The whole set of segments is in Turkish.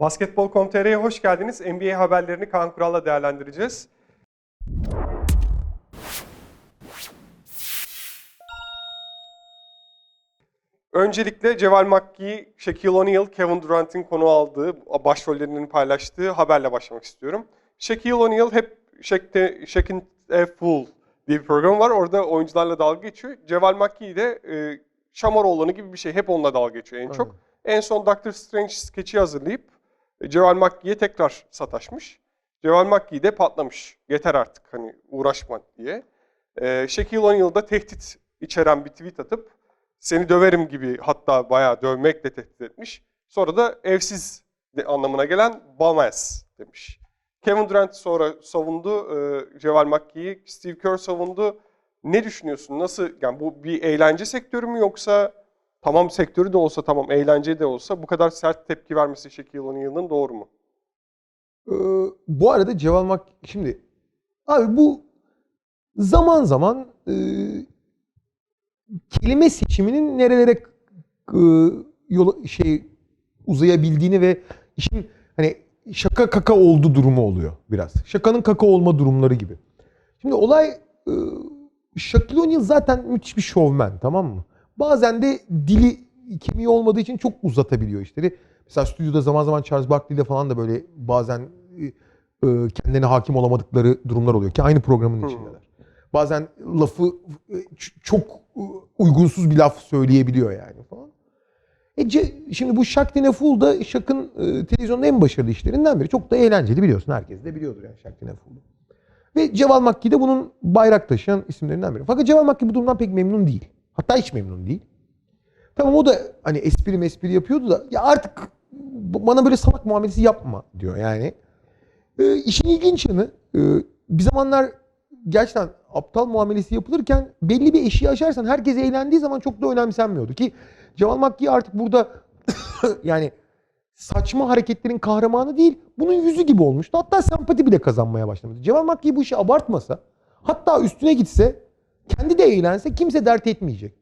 Basketbol.com.tr'ye hoş geldiniz. NBA haberlerini Kaan Kural'la değerlendireceğiz. Öncelikle Ceval McGee, Shaquille O'Neal, Kevin Durant'in konu aldığı, başrollerinin paylaştığı haberle başlamak istiyorum. Shaquille O'Neal hep Shaq'te, Shaq'in a Fool diye bir program var. Orada oyuncularla dalga geçiyor. Ceval McGee de e, Şamaroğlan'ı gibi bir şey. Hep onunla dalga geçiyor en çok. En son Doctor Strange skeçi hazırlayıp e, Ceval McGee'ye tekrar sataşmış. Ceval McGee de patlamış. Yeter artık hani uğraşma diye. E, Shaquille O'Neal da tehdit içeren bir tweet atıp seni döverim gibi hatta bayağı dövmekle tehdit etmiş. Sonra da evsiz anlamına gelen bum-ass demiş. Kevin Durant sonra savundu, e, Ceval McGee'yi, Steve Kerr savundu. Ne düşünüyorsun? Nasıl, yani bu bir eğlence sektörü mü yoksa tamam sektörü de olsa tamam eğlence de olsa bu kadar sert tepki vermesi Shaquille O'Neal'ın doğru mu? Ee, bu arada Ceval Mak şimdi abi bu zaman zaman e, kelime seçiminin nerelere e, yol şey uzayabildiğini ve işin hani şaka kaka oldu durumu oluyor biraz. Şakanın kaka olma durumları gibi. Şimdi olay e, Shaquille O'Neal zaten müthiş bir şovmen tamam mı? Bazen de dili kemiği olmadığı için çok uzatabiliyor işleri. Mesela stüdyoda zaman zaman Charles Barkley ile falan da böyle bazen e, e, kendilerine hakim olamadıkları durumlar oluyor ki aynı programın içindeler. Bazen lafı e, çok e, uygunsuz bir laf söyleyebiliyor yani falan. E, şimdi bu Shaq Dine Fool da Shaq'ın e, televizyonda en başarılı işlerinden biri. Çok da eğlenceli biliyorsun. Herkes de biliyordur yani Shaq Dine Fool'u. Ve Ceval Makki de bunun bayrak taşıyan isimlerinden biri. Fakat Ceval Makki bu durumdan pek memnun değil. Hatta hiç memnun değil. Tamam o da hani espri mespri yapıyordu da ya artık bana böyle salak muamelesi yapma diyor yani. E, işin ilginç yanı e, bir zamanlar gerçekten aptal muamelesi yapılırken belli bir eşiği aşarsan herkes eğlendiği zaman çok da önemsenmiyordu ki Cemal Makki artık burada yani saçma hareketlerin kahramanı değil bunun yüzü gibi olmuştu. Hatta sempati bile kazanmaya başlamıştı. Cemal Makki bu işi abartmasa hatta üstüne gitse kendi de eğlense kimse dert etmeyecek.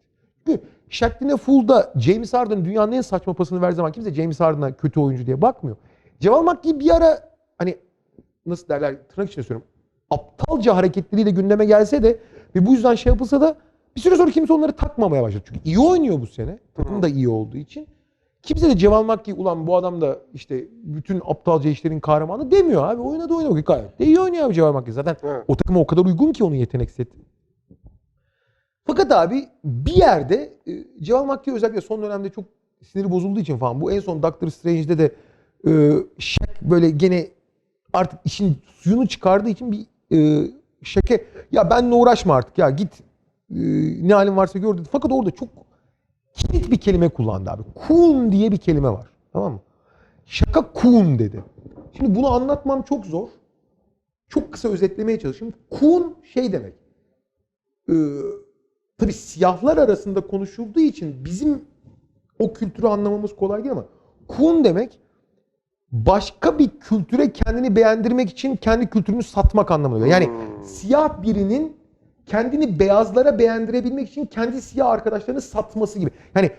Çünkü Shaquille Fool'da James Harden dünyanın en saçma pasını verdiği zaman kimse James Harden'a kötü oyuncu diye bakmıyor. Cemal Makki bir ara hani nasıl derler tırnak içinde söylüyorum aptalca hareketleriyle gündeme gelse de ve bu yüzden şey yapılsa da bir süre sonra kimse onları takmamaya başladı. Çünkü iyi oynuyor bu sene. Takım da iyi olduğu için. Kimse de Cemal Makki ulan bu adam da işte bütün aptalca işlerin kahramanı demiyor abi. Oynadı oynadı. Gayet de iyi oynuyor abi Cemal Makki. Zaten Evet. o takıma o kadar uygun ki onun yetenek seti. Fakat abi bir yerde e, Cemal Makki özellikle son dönemde çok siniri bozulduğu için falan bu en son Doctor Strange'de de e, Shaq böyle gene artık işin suyunu çıkardığı için bir e, şeke ya benle uğraşma artık ya git e, ne halin varsa gör dedi. Fakat orada çok kilit bir kelime kullandı abi. Coon diye bir kelime var. Tamam mı? Şaka coon dedi. Şimdi bunu anlatmam çok zor. Çok kısa özetlemeye çalışayım. Coon şey demek. Ee, tabii siyahlar arasında konuşulduğu için bizim o kültürü anlamamız kolay değil ama coon demek başka bir kültüre kendini beğendirmek için kendi kültürünü satmak anlamına geliyor. Yani Hmm. siyah birinin kendini beyazlara beğendirebilmek için kendi siyah arkadaşlarını satması gibi. Yani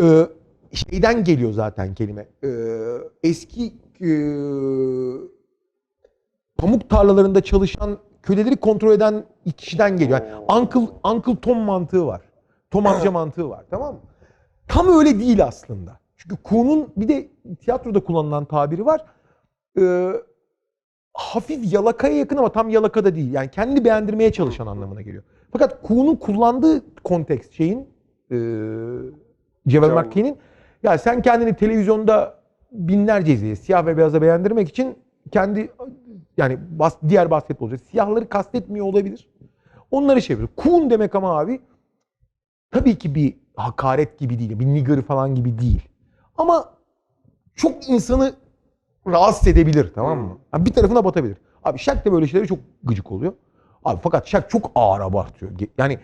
e, şeyden geliyor zaten kelime. E, eski e, pamuk tarlalarında çalışan köleleri kontrol eden kişiden geliyor. Yani Uncle, Uncle Tom mantığı var. Tom amca mantığı var tamam mı? Tam öyle değil aslında. Çünkü Kuhn'un bir de tiyatroda kullanılan tabiri var. Ee, hafif yalakaya yakın ama tam yalaka da değil. Yani kendini beğendirmeye çalışan anlamına geliyor. Fakat Kuhn'un kullandığı kontekst şeyin e, Cevher Yani. Makki'nin ya sen kendini televizyonda binlerce izleyici siyah ve beyaza beğendirmek için kendi yani bas, diğer basketbolcu siyahları kastetmiyor olabilir. Onları şey yapıyor. Kuhn demek ama abi tabii ki bir hakaret gibi değil. Bir nigger falan gibi değil. Ama çok insanı rahatsız edebilir tamam mı? Yani bir tarafına batabilir. Abi Shaq de böyle şeylere çok gıcık oluyor. Abi fakat Shaq çok ağır abartıyor. Yani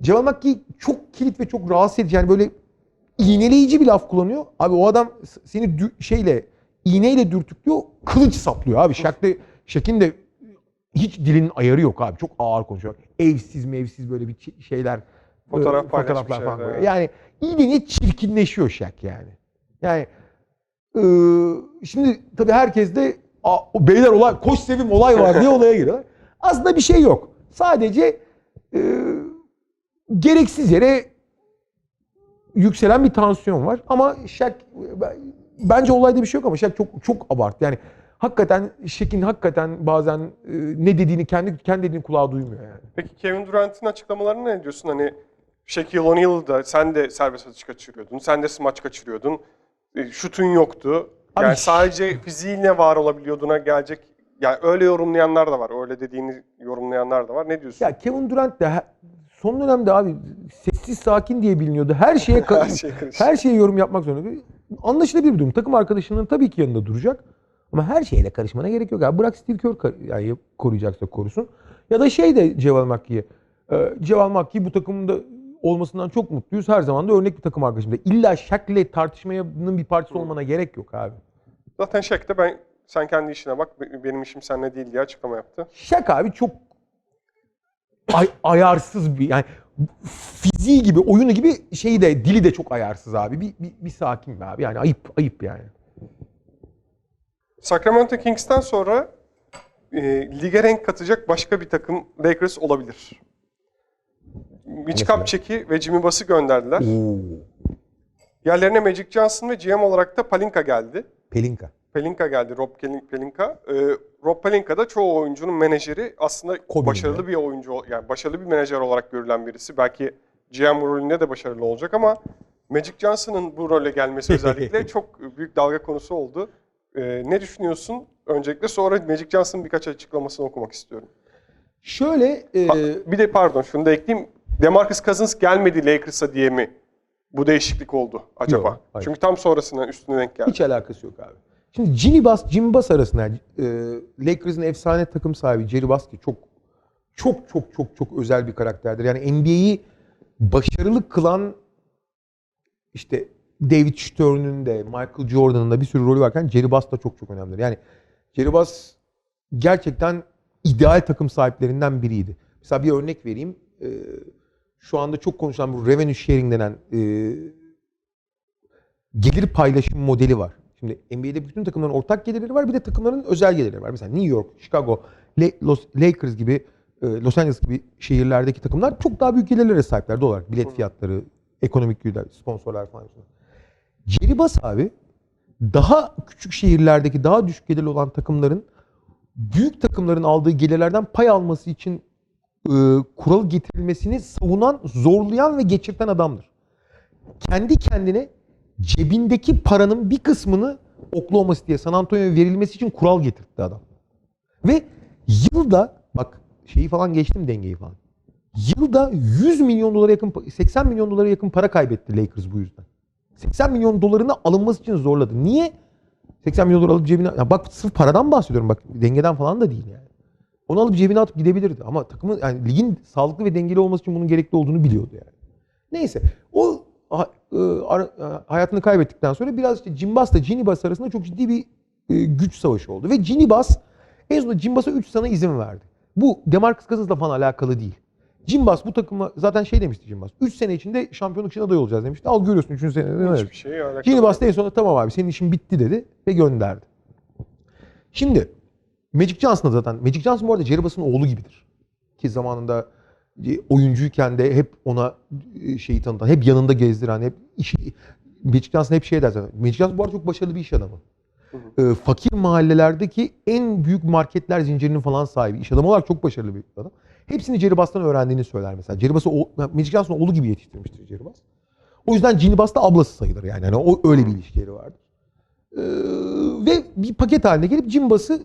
Cemal Makki çok kilit ve çok rahatsız edici. Yani böyle iğneleyici bir laf kullanıyor. Abi o adam seni şeyle iğneyle dürtüklüyor, kılıç saplıyor abi. De Shaq'in de hiç dilinin ayarı yok abi. Çok ağır konuşuyor. Evsiz mevsiz böyle bir şeyler Fotoğraf e, paylaşmış fotoğraflar falan koyuyor. Yani iyice çirkinleşiyor Shaq yani. Yani Ee, şimdi tabii herkes de "Aa, o beyler olay, koş sevim olay var diye olaya giriyor. Aslında bir şey yok. Sadece e, gereksiz yere yükselen bir tansiyon var. Ama Şak bence olayda bir şey yok ama Şak çok çok abarttı. Yani hakikaten Şak'in hakikaten bazen e, ne dediğini kendi kendi dediğini kulağı duymuyor yani. Peki Kevin Durant'in açıklamalarına ne diyorsun? Hani Shaquille O'Neal'da sen de serbest atış kaçırıyordun, sen de smaç kaçırıyordun, e, şutun yoktu. Yani Abi- sadece fiziğinle var olabiliyorduna gelecek. Yani öyle yorumlayanlar da var, öyle dediğini yorumlayanlar da var. Ne diyorsun? Ya Kevin Durant de he- son dönemde abi sessiz sakin diye biliniyordu. Her şeye Her şey her şeye yorum yapmak zorunda. Anlaşılabilir bir durum. Takım arkadaşının tabii ki yanında duracak. Ama her şeyle karışmana gerek yok. Abi. Bırak Steve Kerr yani koruyacaksa korusun. Ya da şey de Ceval Makki'ye. Ee, Ceval Makki bu takımda olmasından çok mutluyuz. Her zaman da örnek bir takım arkadaşım. da. İlla Shaq'le tartışmanın bir parçası olmana gerek yok abi. Zaten Shaq de ben sen kendi işine bak, be- benim işim seninle değil diye açıklama yaptı. Şak abi çok ay- ayarsız bir yani fiziği gibi oyunu gibi şeyi de dili de çok ayarsız abi. Bir, bir, bir sakin be abi yani ayıp ayıp yani. Sacramento Kings'ten sonra e, lige renk katacak başka bir takım Lakers olabilir. Mitch? Kupchak'i ve Jimmy Buss'ı gönderdiler. Yerlerine Magic Johnson ve GM olarak da Palinka geldi. Pelinka. Pelinka geldi, Rob Pelinka. Ee, Rob Pelinka da çoğu oyuncunun menajeri. Aslında Kobe'nin başarılı bir oyuncu, yani başarılı bir menajer olarak görülen birisi. Belki GM rolünde de başarılı olacak ama Magic Johnson'ın bu role gelmesi özellikle çok büyük dalga konusu oldu. Ee, ne düşünüyorsun? Öncelikle sonra Magic Johnson'ın birkaç açıklamasını okumak istiyorum. Şöyle e, Ha, bir de pardon şunu da ekleyeyim. DeMarcus Cousins gelmedi Lakers'a diye mi bu değişiklik oldu acaba? Yok, hayır. Çünkü tam sonrasında üstüne denk geldi. hiç alakası yok abi. Şimdi Ginny Bass, Jimmy Bass arasında e, Lakers'ın efsane takım sahibi Jerry Bass ki çok çok çok çok çok özel bir karakterdir. Yani NBA'yi başarılı kılan işte David Stern'ün de Michael Jordan'ın da bir sürü rolü varken Jerry Bass da çok çok önemlidir. Yani Jerry Bass gerçekten ideal takım sahiplerinden biriydi. Mesela bir örnek vereyim. Ee, şu anda çok konuşulan bu revenue sharing denen e, gelir paylaşım modeli var. Şimdi NBA'de bütün takımların ortak gelirleri var. Bir de takımların özel gelirleri var. Mesela New York, Chicago, Los Lakers gibi, e, Los Angeles gibi şehirlerdeki takımlar çok daha büyük gelirlere sahipler olarak. Bilet fiyatları, ekonomik güçler, sponsorlar falan. Jerry Bass abi daha küçük şehirlerdeki daha düşük gelirli olan takımların büyük takımların aldığı gelirlerden pay alması için e, kural getirilmesini savunan, zorlayan ve geçirten adamdır. Kendi kendine cebindeki paranın bir kısmını Oklahoma City'ye, San Antonio'ya verilmesi için kural getirtti adam. Ve yılda bak şeyi falan geçtim dengeyi falan. Yılda 100 milyon dolara yakın 80 milyon dolara yakın para kaybetti Lakers bu yüzden. 80 milyon dolarını alınması için zorladı. Niye? 80 milyon dolar alıp cebine... Ya bak sırf paradan bahsediyorum bak dengeden falan da değil yani. Onu alıp cebine atıp gidebilirdi. Ama takımın yani ligin sağlıklı ve dengeli olması için bunun gerekli olduğunu biliyordu yani. Neyse hayatını kaybettikten sonra biraz işte Ginny Bass arasında çok ciddi bir e, güç savaşı oldu. Ve Ginny Bass en sonunda Jim Bass'a 3 sene izin verdi. Bu Demarcus Cousins'la falan alakalı değil. Jim Bass bu takıma zaten şey demişti Jim Bass. 3 sene içinde şampiyonluk için aday olacağız demişti. Al görüyorsun 3. senede ne? Hiçbir şey alakalı. Da en sonunda tamam abi senin işin bitti dedi ve gönderdi. Şimdi Magic Johnson da zaten Magic Johnson bu arada Jerry Bass'ın oğlu gibidir. Ki zamanında e, oyuncuyken de hep ona e, şeyi tanıtan, hep yanında gezdiren, hep işi Magic Johnson hep şey der zaten. Magic Johnson bu arada çok başarılı bir iş adamı. E, fakir mahallelerdeki en büyük marketler zincirinin falan sahibi. iş adamı olarak çok başarılı bir adam. Hepsini Jerry Bass'tan öğrendiğini söyler mesela. O- Magic Johnson oğlu gibi yetiştirmiştir Jerry Bass. O yüzden Ginny Bass da ablası sayılır yani. yani o öyle bir ilişkileri vardır. Ee, ve bir paket haline gelip Jim Bass'ı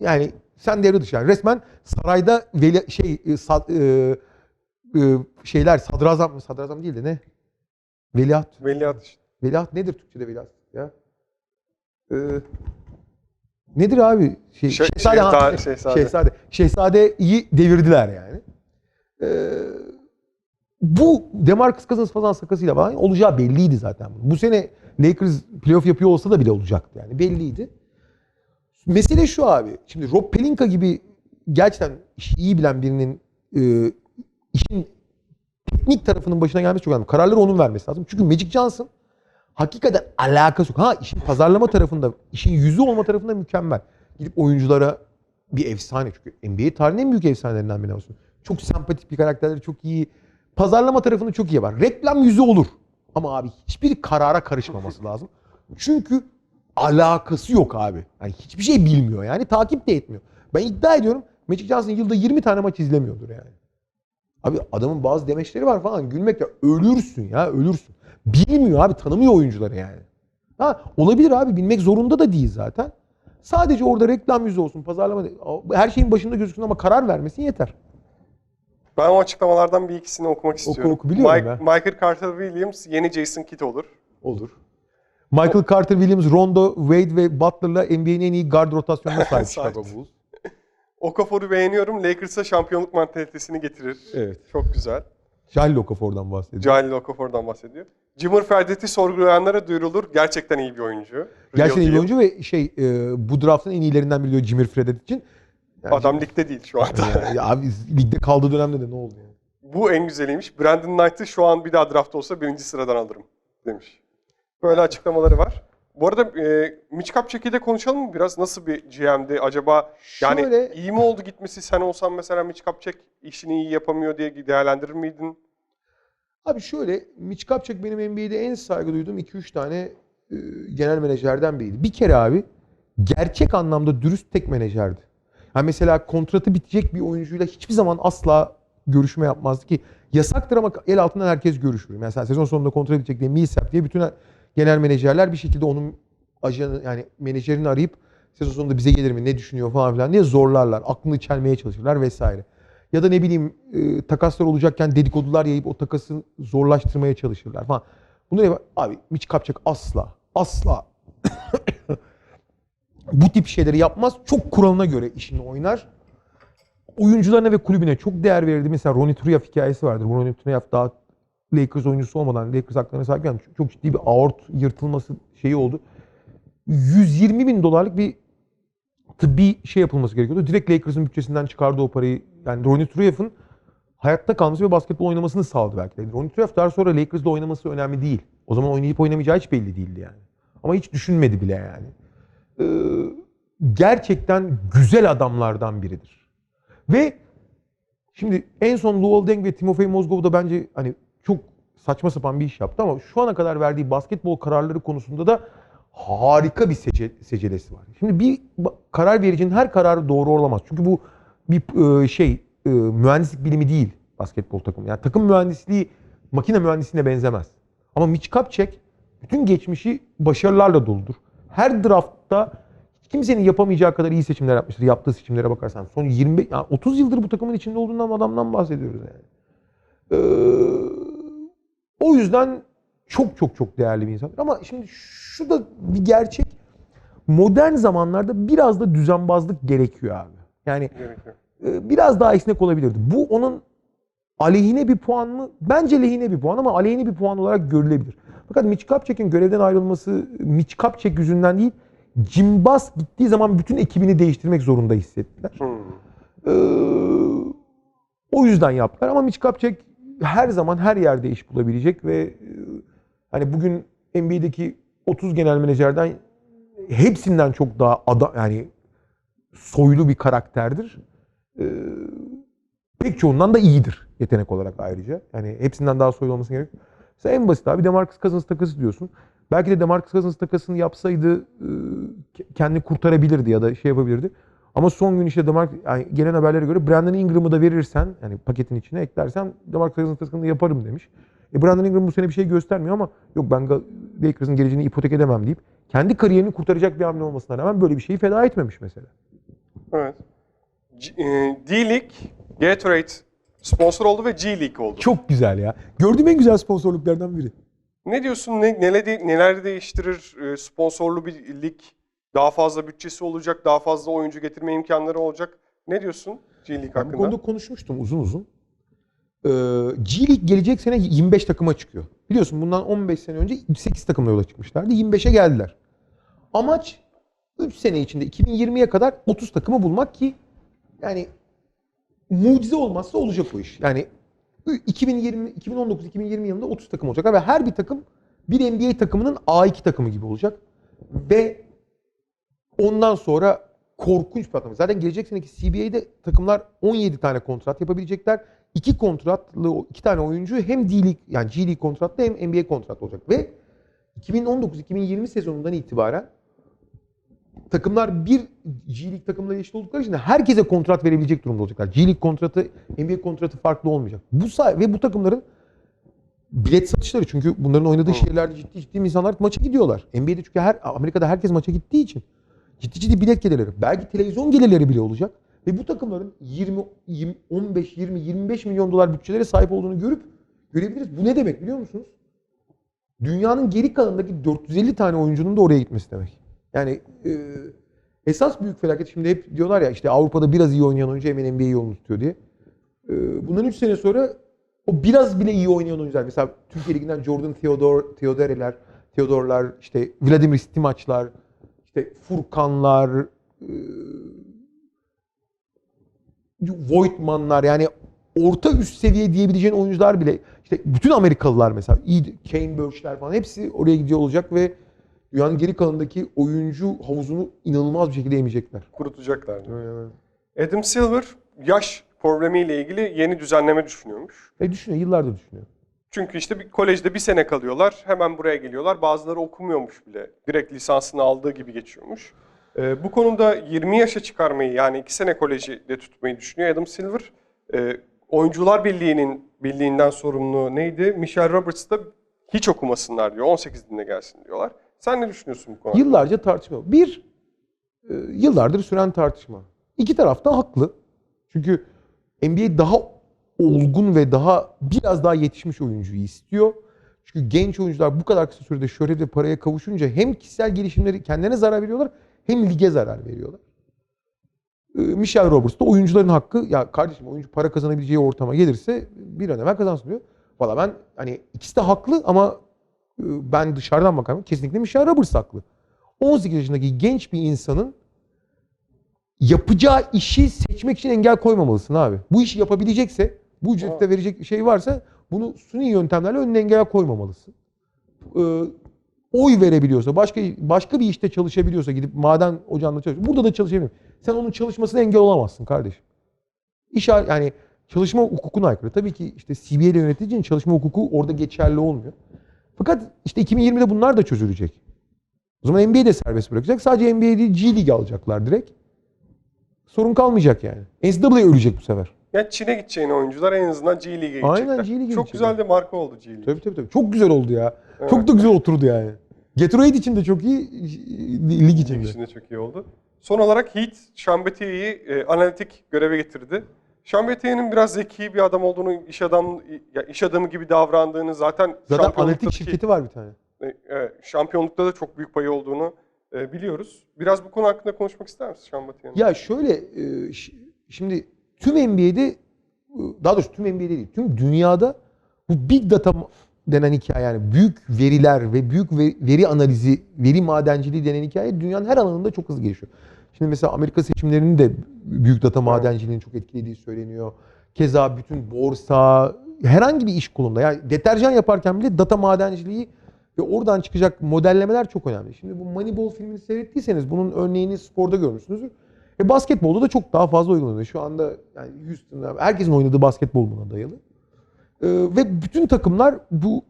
yani sen devre dışı yani resmen sarayda veli, şey e, sa- e, e, şeyler sadrazam sadrazam değil de ne? Veliaht. Veliaht işte. Veliaht nedir Türkçe'de veliaht ya? Ee, nedir abi? Şey, Şey- şehzade, şehzade- şehzade. şehzade. Şehzadeyi devirdiler yani. Ee, bu Demarcus Cousins falan sakasıyla falan olacağı belliydi zaten. Bu sene Lakers playoff yapıyor olsa da bile olacaktı yani belliydi. Mesele şu abi. Şimdi Rob Pelinka gibi gerçekten iyi bilen birinin e, işin teknik tarafının başına gelmesi çok önemli. Kararları onun vermesi lazım. Çünkü Magic Johnson Hakikaten alakası yok. Ha işin pazarlama tarafında, işin yüzü olma tarafında mükemmel. Gidip oyunculara bir efsane. Çünkü NBA tarihinin en büyük efsanelerinden biri olsun. Çok sempatik bir karakterleri çok iyi. Pazarlama tarafını çok iyi yapar. Reklam yüzü olur. Ama abi hiçbir karara karışmaması lazım. Çünkü alakası yok abi. Yani hiçbir şey bilmiyor yani takip de etmiyor. Ben iddia ediyorum Magic Johnson yılda 20 tane maç izlemiyordur yani. Abi adamın bazı demeçleri var falan gülmekle ölürsün ya ölürsün. Bilmiyor abi tanımıyor oyuncuları yani. Ha olabilir abi bilmek zorunda da değil zaten. Sadece orada reklam yüzü olsun, pazarlama her şeyin başında gözüksün ama karar vermesin yeter. Ben o açıklamalardan bir ikisini okumak istiyorum. oku, biliyorum Mike- ben. Michael Carter Williams yeni Jason Kidd olur. Olur. Michael Carter Williams, Rondo, Wade ve Butler'la NBA'nin en iyi guard rotasyonuna sahip. Chicago Bulls. Okafor'u beğeniyorum. Lakers'a şampiyonluk mantalitesini getirir. Evet. Çok güzel. Cahil Okafor'dan bahsediyor. Cahil Okafor'dan bahsediyor. Jimmer Ferdet'i sorgulayanlara duyurulur. Gerçekten iyi bir oyuncu. Gerçekten iyi bir oyuncu ve şey e, bu draftın en iyilerinden biri diyor Jimmy Fredette için. Yani Adam ligde değil şu anda. ya, ya abi ligde kaldığı dönemde de ne oldu yani? Bu en güzeliymiş. Brandon Knight'ı şu an bir daha draft olsa birinci sıradan alırım demiş. Böyle açıklamaları var. Bu arada e, Mitch Kupchak'i de konuşalım mı biraz? Nasıl bir GM'di acaba? Yani Şöyle- iyi mi oldu gitmesi? Sen olsan mesela Mitch Kupchak işini iyi yapamıyor diye değerlendirir miydin? Abi şöyle Mitch Kupchak benim NBA'de en saygı duyduğum 2-3 tane e, genel menajerden biriydi. Bir kere abi gerçek anlamda dürüst tek menajerdi. Yani mesela kontratı bitecek bir oyuncuyla hiçbir zaman asla görüşme yapmazdı ki yasaktır ama el altından herkes görüşür. Mesela sezon sonunda kontrat bitecek diye Millsap diye bütün genel menajerler bir şekilde onun ajanı yani menajerini arayıp sezon sonunda bize gelir mi ne düşünüyor falan filan diye zorlarlar. Aklını çelmeye çalışırlar vesaire. Ya da ne bileyim e, takaslar olacakken dedikodular yayıp o takası zorlaştırmaya çalışırlar falan. Bunları yap- abi Mitch Kupchak asla asla bu tip şeyleri yapmaz. Çok kuralına göre işini oynar. Oyuncularına ve kulübüne çok değer verirdi. Mesela Ronnie Turiaf hikayesi vardır. Ronnie Turiaf daha Lakers oyuncusu olmadan Lakers haklarına sahipken çok, ciddi bir aort yırtılması şeyi oldu. 120 bin dolarlık bir tıbbi şey yapılması gerekiyordu. Direkt Lakers'ın bütçesinden çıkardı o parayı. Yani Ronnie Turiaf'ın hayatta kalması ve basketbol oynamasını sağladı belki de. Ronnie Turiaf daha sonra Lakers'da oynaması önemli değil. O zaman oynayıp oynamayacağı hiç belli değildi yani. Ama hiç düşünmedi bile yani. Ee, gerçekten güzel adamlardan biridir. Ve şimdi en son Luol Deng ve Timofey Mozgov da bence hani çok saçma sapan bir iş yaptı ama şu ana kadar verdiği basketbol kararları konusunda da harika bir sece, secelesi var. Şimdi bir karar vericinin her kararı doğru olamaz. Çünkü bu bir e, şey e, mühendislik bilimi değil basketbol takımı. Yani takım mühendisliği makine mühendisliğine benzemez. Ama Mitch Kupchak bütün geçmişi başarılarla doludur. Her draftta kimsenin yapamayacağı kadar iyi seçimler yapmıştır. Yaptığı seçimlere bakarsan. Son 20 yani 30 yıldır bu takımın içinde olduğundan adamdan bahsediyoruz yani. Ee, o yüzden çok çok çok değerli bir insan. Ama şimdi şu da bir gerçek. Modern zamanlarda biraz da düzenbazlık gerekiyor abi. Yani Gerekiyor. e, biraz daha esnek olabilirdi. Bu onun aleyhine bir puan mı? Bence lehine bir puan ama aleyhine bir puan olarak görülebilir. Fakat Mitch Kupchak'in görevden ayrılması Mitch Kupchak yüzünden değil, Jim Bass gittiği zaman bütün ekibini değiştirmek zorunda hissettiler. Hmm. Ee, o yüzden yaptılar ama Mitch Kupchak her zaman her yerde iş bulabilecek ve e, hani bugün NBA'deki 30 genel menajerden hepsinden çok daha ada, yani soylu bir karakterdir. Ee, pek çoğundan da iyidir yetenek olarak ayrıca. Yani hepsinden daha soylu olması gerek. Mesela en basit abi DeMarcus Cousins takası diyorsun. Belki de DeMarcus Cousins takasını yapsaydı e, ke- kendini kurtarabilirdi ya da şey yapabilirdi. Ama son gün işte DeMarcus yani gelen haberlere göre Brandon Ingram'ı da verirsen yani paketin içine eklersen DeMarcus Cousins takasını yaparım demiş. E Brandon Ingram bu sene bir şey göstermiyor ama yok ben Lakers'ın geleceğini ipotek edemem deyip kendi kariyerini kurtaracak bir hamle olmasına rağmen böyle bir şeyi feda etmemiş mesela. Evet. G- e, D-League, Gatorade sponsor oldu ve G-League oldu. Çok güzel ya. Gördüğüm en güzel sponsorluklardan biri. Ne diyorsun? Ne, neler, de- neler değiştirir? E, sponsorlu bir lig, daha fazla bütçesi olacak, daha fazla oyuncu getirme imkanları olacak. Ne diyorsun G-League Ben bu hakkında? konuda konuşmuştum uzun uzun. Ee, G League gelecek sene 25 takıma çıkıyor. Biliyorsun bundan 15 sene önce 8 takımla yola çıkmışlardı. 25'e geldiler. Amaç 3 sene içinde 2020'ye kadar 30 takımı bulmak ki yani mucize olmazsa olacak o iş. Yani 2020 2019 2020 yılında 30 takım olacak ve her bir takım bir NBA takımının A2 takımı gibi olacak. Ve ondan sonra korkunç bir takım. Zaten gelecek seneki CBA'de takımlar 17 tane kontrat yapabilecekler. İki kontratlı, iki tane oyuncu hem D League yani G League kontratlı hem NBA kontratlı olacak. Ve 2019-2020 sezonundan itibaren takımlar bir G League takımla eşit oldukları için herkese kontrat verebilecek durumda olacaklar. G League kontratı, NBA kontratı farklı olmayacak. Bu say ve bu takımların bilet satışları çünkü bunların oynadığı şehirlerde ciddi ciddi insanlar maça gidiyorlar. NBA'de çünkü her Amerika'da herkes maça gittiği için ciddi ciddi bilet gelirleri, belki televizyon gelirleri bile olacak ve bu takımların 20 20 15 20 25 milyon dolar bütçelere sahip olduğunu görüp görebiliriz. Bu ne demek biliyor musunuz? Dünyanın geri kalanındaki 450 tane oyuncunun da oraya gitmesi demek. Yani e, esas büyük felaket şimdi hep diyorlar ya işte Avrupa'da biraz iyi oynayan oyuncu hemen NBA yolunu tutuyor diye. E, bundan 3 sene sonra o biraz bile iyi oynayan oyuncular mesela Türkiye Ligi'nden Jordan Theodor, Theodore'ler, Theodor'lar, işte Vladimir Stimaç'lar, işte Furkanlar, e, Voigtman'lar yani orta üst seviye diyebileceğin oyuncular bile işte bütün Amerikalılar mesela iyi Kane Birch'ler falan hepsi oraya gidiyor olacak ve dünyanın geri kalanındaki oyuncu havuzunu inanılmaz bir şekilde emecekler. Kurutacaklar. Adam Silver yaş problemiyle ilgili yeni düzenleme düşünüyormuş. E düşünüyor, yıllardır düşünüyor. Çünkü işte bir kolejde bir sene kalıyorlar. Hemen buraya geliyorlar. Bazıları okumuyormuş bile. Direkt lisansını aldığı gibi geçiyormuş. Ee, bu konuda 20 yaşa çıkarmayı yani 2 sene koleji de tutmayı düşünüyor Adam Silver. Ee, Oyuncular Birliği'nin birliğinden sorumlu neydi? Michelle Roberts da hiç okumasınlar diyor. 18'inde gelsin diyorlar. Sen ne düşünüyorsun bu konuda? Yıllarca tartışma. Bir, e, yıllardır süren tartışma. İki taraf da haklı. Çünkü NBA daha olgun ve daha biraz daha yetişmiş oyuncuyu istiyor. Çünkü genç oyuncular bu kadar kısa sürede şöhret ve paraya kavuşunca hem kişisel gelişimleri kendilerine zarar veriyorlar hem lige zarar veriyorlar. Ee, Michelle Roberts da oyuncuların hakkı ya kardeşim oyuncu para kazanabileceği ortama gelirse bir an evvel kazansın diyor. Valla ben hani ikisi de haklı ama e, ben dışarıdan bakarım kesinlikle Michelle Roberts haklı. 18 yaşındaki genç bir insanın yapacağı işi seçmek için engel koymamalısın abi. Bu işi yapabilecekse, bu ücrette verecek bir şey varsa bunu suni yöntemlerle önüne engel koymamalısın. Ee, oy verebiliyorsa, başka başka bir işte çalışabiliyorsa gidip maden ocağında çalışıyor. Burada da çalışabilir. Sen onun çalışmasına engel olamazsın kardeşim. İş yani çalışma hukukuna aykırı. Tabii ki işte CBA'de yöneticinin çalışma hukuku orada geçerli olmuyor. Fakat işte 2020'de bunlar da çözülecek. O zaman NBA'de serbest bırakacak. Sadece NBA değil G League alacaklar direkt. Sorun kalmayacak yani. NCAA ölecek bu sefer. Yani Çin'e gideceğin oyuncular en azından G League'e gidecekler. Aynen, G League'e Çok güzel de marka oldu G League. Tabii tabii tabii. Çok güzel oldu ya. Evet. Çok da güzel oturdu yani. Gatorade için de çok iyi, lig için Lig de. içinde çok iyi oldu. Son olarak Heat, Şambetiye'yi e, analitik göreve getirdi. Şambetiye'nin biraz zeki bir adam olduğunu, iş adam ya iş adamı gibi davrandığını zaten Zaten analitik şampiyonluktaki- şirketi var bir tane. e, evet, şampiyonlukta da çok büyük payı olduğunu e, biliyoruz. Biraz bu konu hakkında konuşmak ister misin Şambetiye'nin? Ya şöyle e, şimdi tüm NBA'de daha doğrusu tüm NBA'de değil tüm dünyada bu big data denen hikaye yani büyük veriler ve büyük ve- veri analizi, veri madenciliği denen hikaye dünyanın her alanında çok hızlı gelişiyor. Şimdi mesela Amerika seçimlerinin de büyük data madenciliğini çok etkilediği söyleniyor. Keza bütün borsa, herhangi bir iş kolunda yani deterjan yaparken bile data madenciliği ve oradan çıkacak modellemeler çok önemli. Şimdi bu Moneyball filmini seyrettiyseniz bunun örneğini sporda görmüşsünüzdür. E basketbolda da çok daha fazla uygulanıyor. Şu anda yani Houston'da herkesin oynadığı basketbol buna dayalı. Ee, ve bütün takımlar bu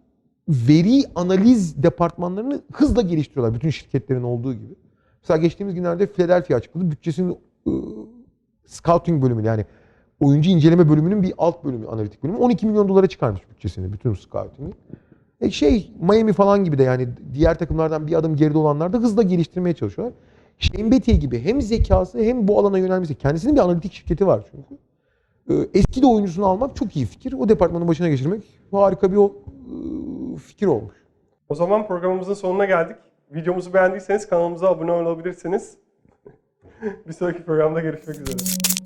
veri analiz departmanlarını hızla geliştiriyorlar. Bütün şirketlerin olduğu gibi. Mesela geçtiğimiz günlerde Philadelphia açıkladı. Bütçesinin e, scouting bölümü yani oyuncu inceleme bölümünün bir alt bölümü, analitik bölümü 12 milyon dolara çıkarmış bütçesini bütün scouting'i. E şey Miami falan gibi de yani diğer takımlardan bir adım geride olanlar da hızla geliştirmeye çalışıyorlar. Battier gibi hem zekası hem bu alana yönelmesi. Kendisinin bir analitik şirketi var çünkü. Ee, Eski de oyuncusunu almak çok iyi fikir. O departmanın başına geçirmek harika bir o, e, fikir olmuş. O zaman programımızın sonuna geldik. Videomuzu beğendiyseniz kanalımıza abone olabilirsiniz. bir sonraki programda görüşmek üzere.